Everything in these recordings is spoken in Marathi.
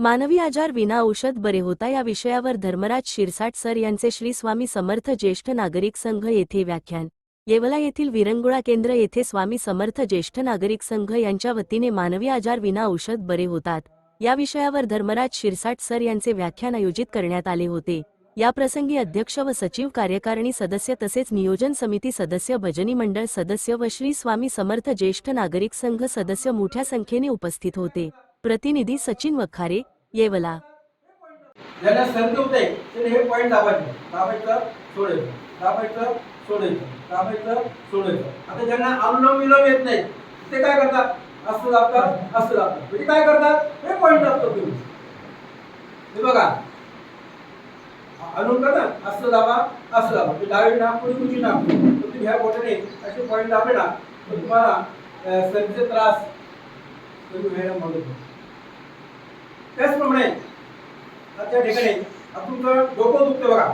मानवी आजार विना औषध बरे होता या विषयावर धर्मराज शिरसाट सर यांचे श्री स्वामी समर्थ ज्येष्ठ नागरिक संघ येथे व्याख्यान. येवला येथील विरंगुळा केंद्र येथे स्वामी समर्थ ज्येष्ठ नागरिक संघ यांच्या वतीने मानवी आजार विना औषध बरे होतात. या विषयावर धर्मराज शिरसाट सर यांचे व्याख्यान आयोजित करण्यात आले होते. याप्रसंगी अध्यक्ष व सचिव कार्यकारिणी सदस्य तसेच नियोजन समिती सदस्य भजनी मंडळ सदस्य व श्री स्वामी समर्थ ज्येष्ठ नागरिक संघ सदस्य मोठ्या संख्येने उपस्थित होते. प्रतिनिधी सचिन वखारे येवला. ज्यांना सर्दी होते त्याने हे पॉईंट दाबायचे. दाबायचं सोडायचं. दाबायचं सोडायचं. दाबायचं सोडायचं. आता ज्यांना अनुलोम विलोम येत नाही ते काय करतात? असं दाबतात असं दाबतात म्हणजे काय करतात? हे पॉईंट दाबतो तुम्ही. हे बघा. अनुलोम करतात असं दाबा असं दाबा. म्हणजे डावी नाक पुढे उजवी नाक तुम्ही ह्या बोटाने असे पॉईंट दाबले ना तर तुम्हाला अं, त्रास कमी व्हायला मदत होतो त्याचप्रमाणे आता त्या ठिकाणी तुमचं डोकं दुखतं बघा.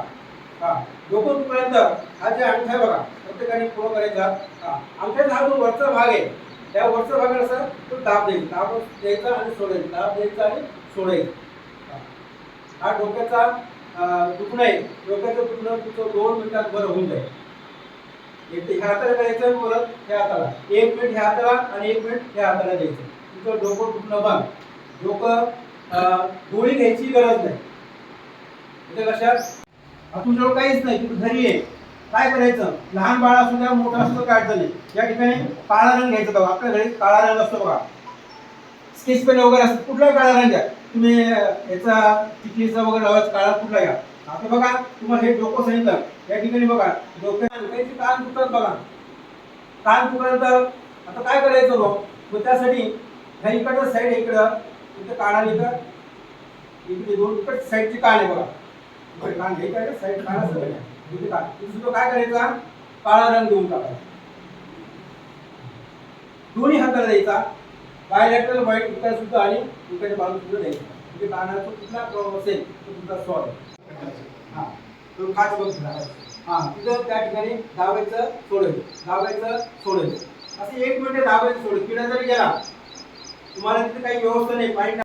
हा डोकं दुखल्यानंतर हा जे अंगठा आहे बघा प्रत्येकाने पुढं करायचा. हा अंगठ्याचा हा जो वरचा भाग आहे त्या वरच्या भागाला असा तो दाब देईल. दाब द्यायचा आणि सोडायचा दाब द्यायचा आणि सोडायचा हा. हा डोक्याचा दुखणं आहे. डोक्याचं दुखणं तुमचं दोन मिनिटात बरं होऊन जाईल. एक ते ह्या हाताला करायचं परत ह्या हाताला. एक मिनिट ह्या हाताला आणि एक मिनिट ह्या हाताला द्यायचं. तुमचं डोकं दुखणं बघ डोकं गोळी घ्यायची गरज नाही. म्हणजे लक्षात काहीच नाही तुम्ही घरी आहे काय करायचं? लहान बाळ असू द्या मोठं असू द्या काय अडचण नाही या ठिकाणी काळा रंग घ्यायचा बघा. आपल्या घरी काळा रंग असतो बघा. स्केच पेन वगैरे असतो. कुठला काळा रंग घ्या. तुम्ही याचा चिठीचा वगैरे लावायचा काळा कुठला घ्या. आता बघा तुम्हाला हे डोकं सांगितलं. या ठिकाणी बघा. डोक्यात काहीची कान दुखतात बघा. कान दुखल्यानंतर आता काय करायचं बघ मग त्यासाठी ह्या इकडचं साईड इकडं इथं कान आणि इथं. इकडे दोन इकडे साईडची कान आहे बघा. बरं, कान घ्यायचं काय साईड कान बघा. इथे कान इथे सुद्धा काय करायचा? काळा रंग देऊन टाकायचा. दोन्ही हाताला द्यायचा. बायलॅटरल व्हाईट इकडे सुद्धा आणि इकडे बाजू सुद्धा द्यायचा. म्हणजे कानाचा कुठला प्रॉब्लेम असेल तो तुमचा सॉल्व हा. तो काच बघ हा तिथं त्या ठिकाणी दाबायचं सोडायचं दाबायचं सोडायचं असं एक मिनिट दाबायचं सोड किडा जरी गेला तुम्हाला तिथे काही व्यवस्था नाही पाणी